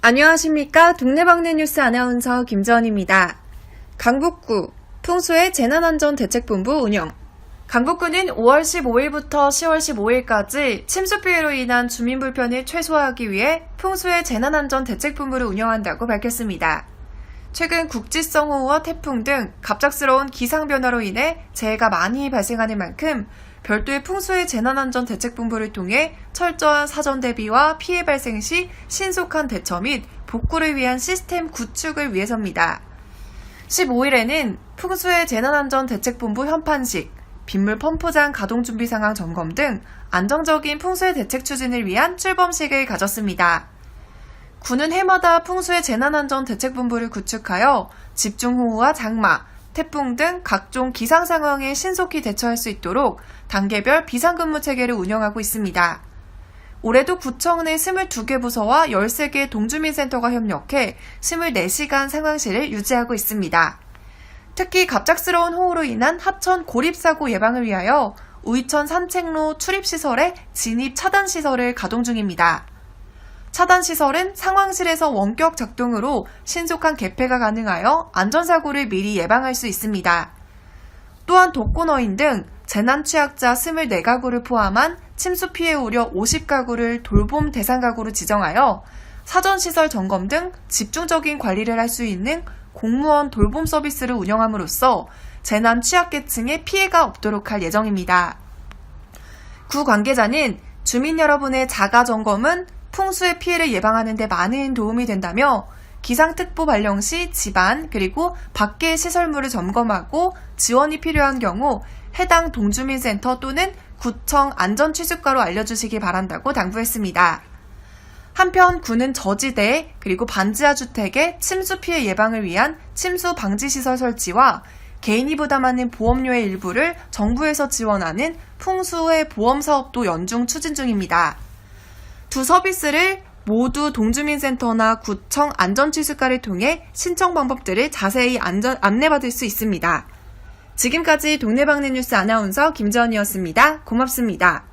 안녕하십니까. 동네방네 뉴스 아나운서 김전입니다. 강북구 풍수의 재난안전대책본부 운영. 강북구는 5월 15일부터 10월 15일까지 침수 피해로 인한 주민 불편을 최소화하기 위해 풍수의 재난안전대책본부를 운영한다고 밝혔습니다. 최근 국지성 호우와 태풍 등 갑작스러운 기상 변화로 인해 재해가 많이 발생하는 만큼 별도의 풍수의 재난안전 대책본부를 통해 철저한 사전 대비와 피해 발생 시 신속한 대처 및 복구를 위한 시스템 구축을 위해서입니다. 15일에는 풍수의 재난안전 대책본부 현판식, 빗물 펌프장 가동 준비 상황 점검 등 안정적인 풍수의 대책 추진을 위한 출범식을 가졌습니다. 군은 해마다 풍수의 재난안전 대책본부를 구축하여 집중호우와 장마, 태풍 등 각종 기상 상황에 신속히 대처할 수 있도록 단계별 비상근무 체계를 운영하고 있습니다. 올해도 구청 내 22개 부서와 13개 동주민센터가 협력해 24시간 상황실을 유지하고 있습니다. 특히 갑작스러운 호우로 인한 하천 고립사고 예방을 위하여 우이천 산책로 출입시설의 진입 차단 시설을 가동 중입니다. 차단 시설은 상황실에서 원격 작동으로 신속한 개폐가 가능하여 안전사고를 미리 예방할 수 있습니다. 또한 독거노인 등 재난 취약자 24가구를 포함한 침수 피해 우려 50가구를 돌봄 대상 가구로 지정하여 사전 시설 점검 등 집중적인 관리를 할 수 있는 공무원 돌봄 서비스를 운영함으로써 재난 취약계층의 피해가 없도록 할 예정입니다. 구 관계자는 주민 여러분의 자가 점검은 풍수의 피해를 예방하는 데 많은 도움이 된다며 기상특보 발령 시 집안 그리고 밖의 시설물을 점검하고 지원이 필요한 경우 해당 동주민센터 또는 구청 안전취수과로 알려주시기 바란다고 당부했습니다. 한편 군은 저지대 그리고 반지하 주택의 침수 피해 예방을 위한 침수 방지 시설 설치와 개인이 부담하는 보험료의 일부를 정부에서 지원하는 풍수의 보험 사업도 연중 추진 중입니다. 두 서비스를 모두 동주민센터나 구청 안전취수과를 통해 신청 방법들을 자세히 안전, 안내받을 수 있습니다. 지금까지 동네방네 뉴스 아나운서 김지연이었습니다. 고맙습니다.